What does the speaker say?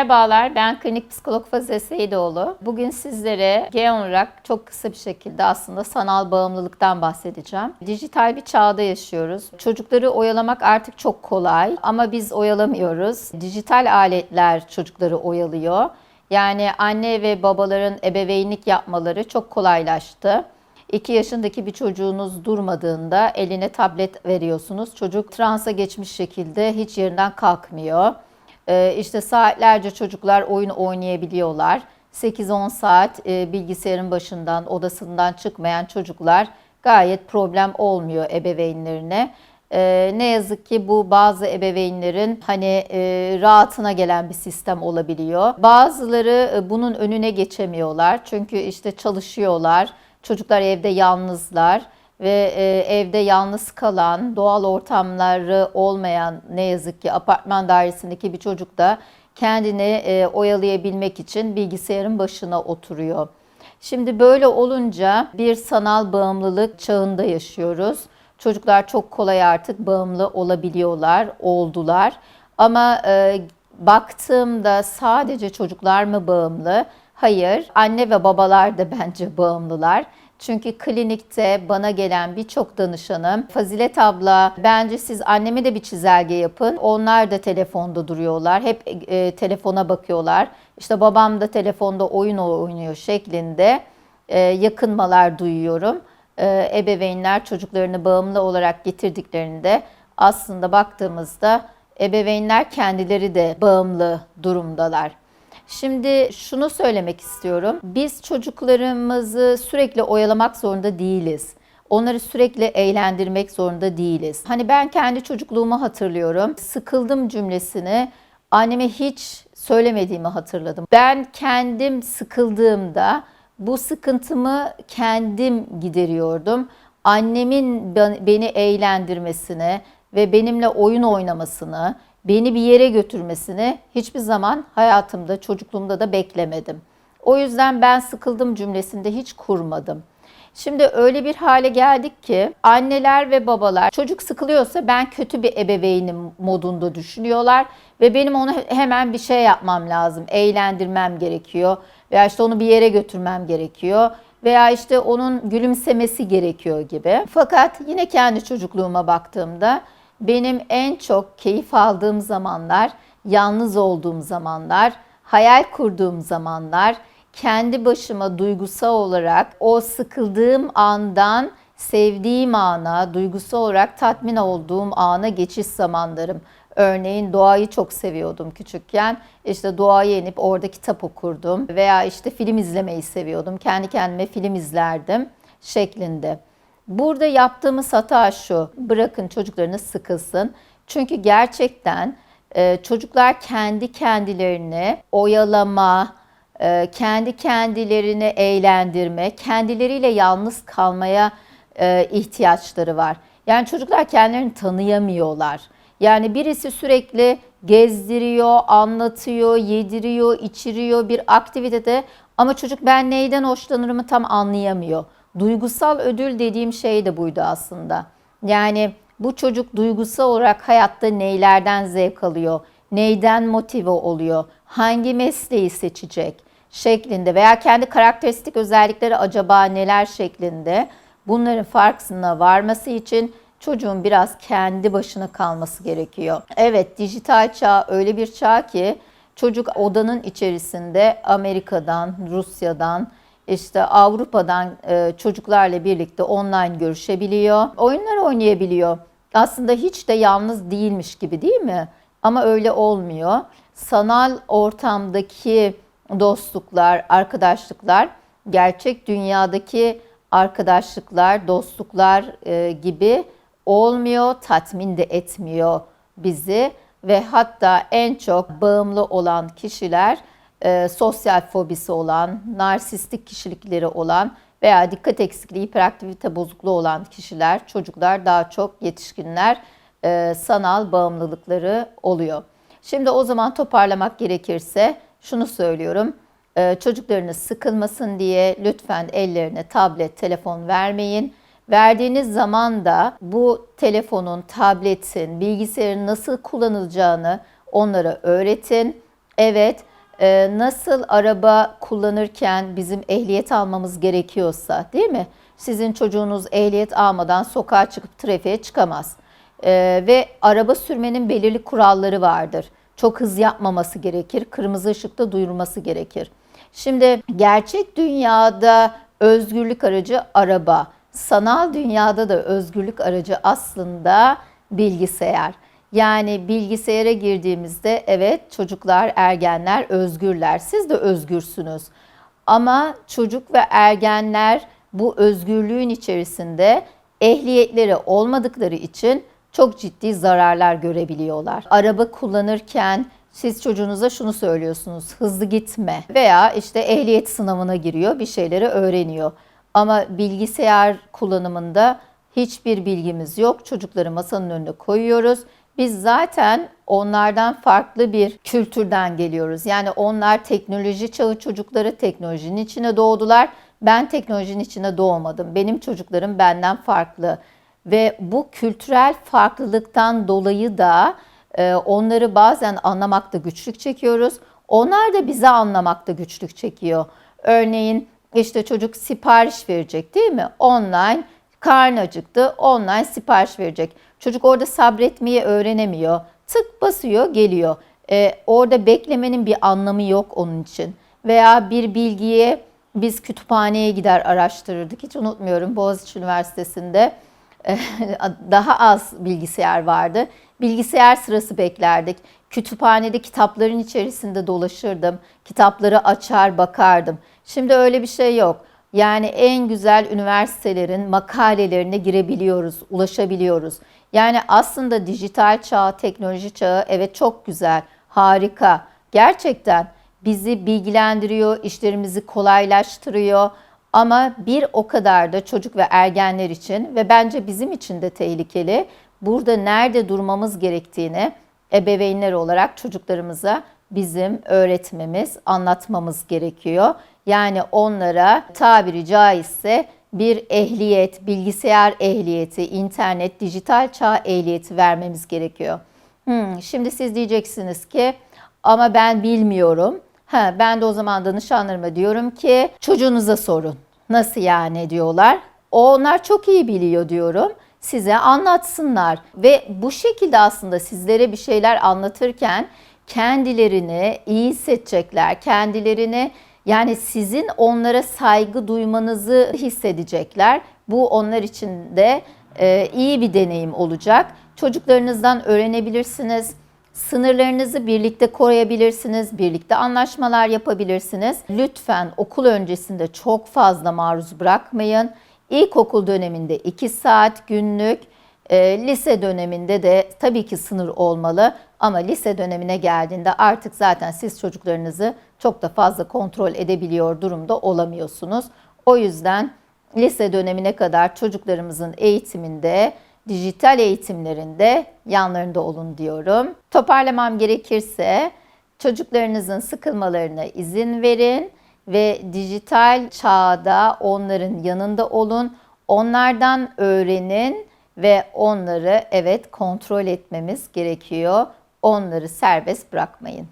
Merhabalar, ben klinik psikolog Fazilet Seydoğlu. Bugün sizlere genel olarak çok kısa bir şekilde aslında sanal bağımlılıktan bahsedeceğim. Dijital bir çağda yaşıyoruz. Çocukları oyalamak artık çok kolay ama biz oyalamıyoruz. Dijital aletler çocukları oyalıyor. Yani anne ve babaların ebeveynlik yapmaları çok kolaylaştı. 2 yaşındaki bir çocuğunuz durmadığında eline tablet veriyorsunuz. Çocuk transa geçmiş şekilde hiç yerinden kalkmıyor. Ee, işte saatlerce çocuklar oyun oynayabiliyorlar. 8-10 saat e, bilgisayarın başından, odasından çıkmayan çocuklar gayet problem olmuyor ebeveynlerine. Ee, ne yazık ki bu bazı ebeveynlerin hani e, rahatına gelen bir sistem olabiliyor. Bazıları e, bunun önüne geçemiyorlar. Çünkü işte çalışıyorlar. Çocuklar evde yalnızlar ve e, evde yalnız kalan, doğal ortamları olmayan ne yazık ki apartman dairesindeki bir çocuk da kendini e, oyalayabilmek için bilgisayarın başına oturuyor. Şimdi böyle olunca bir sanal bağımlılık çağında yaşıyoruz. Çocuklar çok kolay artık bağımlı olabiliyorlar, oldular. Ama e, baktığımda sadece çocuklar mı bağımlı? Hayır, anne ve babalar da bence bağımlılar. Çünkü klinikte bana gelen birçok danışanım Fazilet abla bence siz anneme de bir çizelge yapın. Onlar da telefonda duruyorlar. Hep e, telefona bakıyorlar. İşte babam da telefonda oyun oynuyor şeklinde e, yakınmalar duyuyorum. E, ebeveynler çocuklarını bağımlı olarak getirdiklerinde aslında baktığımızda ebeveynler kendileri de bağımlı durumdalar. Şimdi şunu söylemek istiyorum. Biz çocuklarımızı sürekli oyalamak zorunda değiliz. Onları sürekli eğlendirmek zorunda değiliz. Hani ben kendi çocukluğumu hatırlıyorum. Sıkıldım cümlesini anneme hiç söylemediğimi hatırladım. Ben kendim sıkıldığımda bu sıkıntımı kendim gideriyordum. Annemin beni eğlendirmesini ve benimle oyun oynamasını, beni bir yere götürmesini hiçbir zaman hayatımda, çocukluğumda da beklemedim. O yüzden ben sıkıldım cümlesinde hiç kurmadım. Şimdi öyle bir hale geldik ki anneler ve babalar çocuk sıkılıyorsa ben kötü bir ebeveynim modunda düşünüyorlar ve benim onu hemen bir şey yapmam lazım. Eğlendirmem gerekiyor veya işte onu bir yere götürmem gerekiyor veya işte onun gülümsemesi gerekiyor gibi. Fakat yine kendi çocukluğuma baktığımda benim en çok keyif aldığım zamanlar, yalnız olduğum zamanlar, hayal kurduğum zamanlar, kendi başıma duygusal olarak o sıkıldığım andan sevdiğim ana, duygusal olarak tatmin olduğum ana geçiş zamanlarım. Örneğin doğayı çok seviyordum küçükken. İşte doğaya inip orada kitap okurdum veya işte film izlemeyi seviyordum. Kendi kendime film izlerdim şeklinde. Burada yaptığımız hata şu. Bırakın çocuklarınız sıkılsın. Çünkü gerçekten e, çocuklar kendi kendilerini oyalama, e, kendi kendilerini eğlendirme, kendileriyle yalnız kalmaya e, ihtiyaçları var. Yani çocuklar kendilerini tanıyamıyorlar. Yani birisi sürekli gezdiriyor, anlatıyor, yediriyor, içiriyor bir aktivitede ama çocuk ben neyden hoşlanırımı tam anlayamıyor. Duygusal ödül dediğim şey de buydu aslında. Yani bu çocuk duygusal olarak hayatta neylerden zevk alıyor, neyden motive oluyor, hangi mesleği seçecek şeklinde veya kendi karakteristik özellikleri acaba neler şeklinde bunların farkına varması için çocuğun biraz kendi başına kalması gerekiyor. Evet dijital çağ öyle bir çağ ki çocuk odanın içerisinde Amerika'dan, Rusya'dan, işte Avrupa'dan e, çocuklarla birlikte online görüşebiliyor. Oyunlar oynayabiliyor. Aslında hiç de yalnız değilmiş gibi değil mi? Ama öyle olmuyor. Sanal ortamdaki dostluklar, arkadaşlıklar gerçek dünyadaki arkadaşlıklar, dostluklar e, gibi olmuyor, tatmin de etmiyor bizi ve hatta en çok bağımlı olan kişiler e, sosyal fobisi olan, narsistik kişilikleri olan veya dikkat eksikliği, hiperaktivite bozukluğu olan kişiler, çocuklar daha çok yetişkinler e, sanal bağımlılıkları oluyor. Şimdi o zaman toparlamak gerekirse şunu söylüyorum. E, çocuklarınız sıkılmasın diye lütfen ellerine tablet, telefon vermeyin. Verdiğiniz zaman da bu telefonun, tabletin, bilgisayarın nasıl kullanılacağını onlara öğretin. Evet, Ee, nasıl araba kullanırken bizim ehliyet almamız gerekiyorsa değil mi? Sizin çocuğunuz ehliyet almadan sokağa çıkıp trafiğe çıkamaz. Ee, ve araba sürmenin belirli kuralları vardır. Çok hız yapmaması gerekir, kırmızı ışıkta duyurması gerekir. Şimdi gerçek dünyada özgürlük aracı araba, sanal dünyada da özgürlük aracı aslında bilgisayar. Yani bilgisayara girdiğimizde evet çocuklar, ergenler özgürler. Siz de özgürsünüz. Ama çocuk ve ergenler bu özgürlüğün içerisinde ehliyetleri olmadıkları için çok ciddi zararlar görebiliyorlar. Araba kullanırken siz çocuğunuza şunu söylüyorsunuz. Hızlı gitme veya işte ehliyet sınavına giriyor, bir şeyleri öğreniyor. Ama bilgisayar kullanımında hiçbir bilgimiz yok. Çocukları masanın önüne koyuyoruz. Biz zaten onlardan farklı bir kültürden geliyoruz. Yani onlar teknoloji çağı çocukları teknolojinin içine doğdular. Ben teknolojinin içine doğmadım. Benim çocuklarım benden farklı. Ve bu kültürel farklılıktan dolayı da e, onları bazen anlamakta güçlük çekiyoruz. Onlar da bizi anlamakta güçlük çekiyor. Örneğin işte çocuk sipariş verecek değil mi? Online karnı acıktı, online sipariş verecek. Çocuk orada sabretmeyi öğrenemiyor. Tık basıyor, geliyor. Ee, orada beklemenin bir anlamı yok onun için. Veya bir bilgiye biz kütüphaneye gider araştırırdık. Hiç unutmuyorum Boğaziçi Üniversitesi'nde daha az bilgisayar vardı. Bilgisayar sırası beklerdik. Kütüphanede kitapların içerisinde dolaşırdım. Kitapları açar bakardım. Şimdi öyle bir şey yok. Yani en güzel üniversitelerin makalelerine girebiliyoruz, ulaşabiliyoruz. Yani aslında dijital çağ, teknoloji çağı evet çok güzel, harika. Gerçekten bizi bilgilendiriyor, işlerimizi kolaylaştırıyor. Ama bir o kadar da çocuk ve ergenler için ve bence bizim için de tehlikeli. Burada nerede durmamız gerektiğini ebeveynler olarak çocuklarımıza bizim öğretmemiz, anlatmamız gerekiyor. Yani onlara tabiri caizse bir ehliyet, bilgisayar ehliyeti, internet, dijital çağ ehliyeti vermemiz gerekiyor. Hmm, şimdi siz diyeceksiniz ki ama ben bilmiyorum. Ha, ben de o zaman danışanlarıma diyorum ki çocuğunuza sorun. Nasıl yani diyorlar. Onlar çok iyi biliyor diyorum. Size anlatsınlar ve bu şekilde aslında sizlere bir şeyler anlatırken kendilerini iyi hissedecekler. Kendilerini yani sizin onlara saygı duymanızı hissedecekler. Bu onlar için de e, iyi bir deneyim olacak. Çocuklarınızdan öğrenebilirsiniz. Sınırlarınızı birlikte koruyabilirsiniz, birlikte anlaşmalar yapabilirsiniz. Lütfen okul öncesinde çok fazla maruz bırakmayın. İlkokul döneminde 2 saat günlük, e, lise döneminde de tabii ki sınır olmalı ama lise dönemine geldiğinde artık zaten siz çocuklarınızı çok da fazla kontrol edebiliyor durumda olamıyorsunuz. O yüzden lise dönemine kadar çocuklarımızın eğitiminde dijital eğitimlerinde yanlarında olun diyorum. Toparlamam gerekirse çocuklarınızın sıkılmalarına izin verin ve dijital çağda onların yanında olun. Onlardan öğrenin ve onları evet kontrol etmemiz gerekiyor. Onları serbest bırakmayın.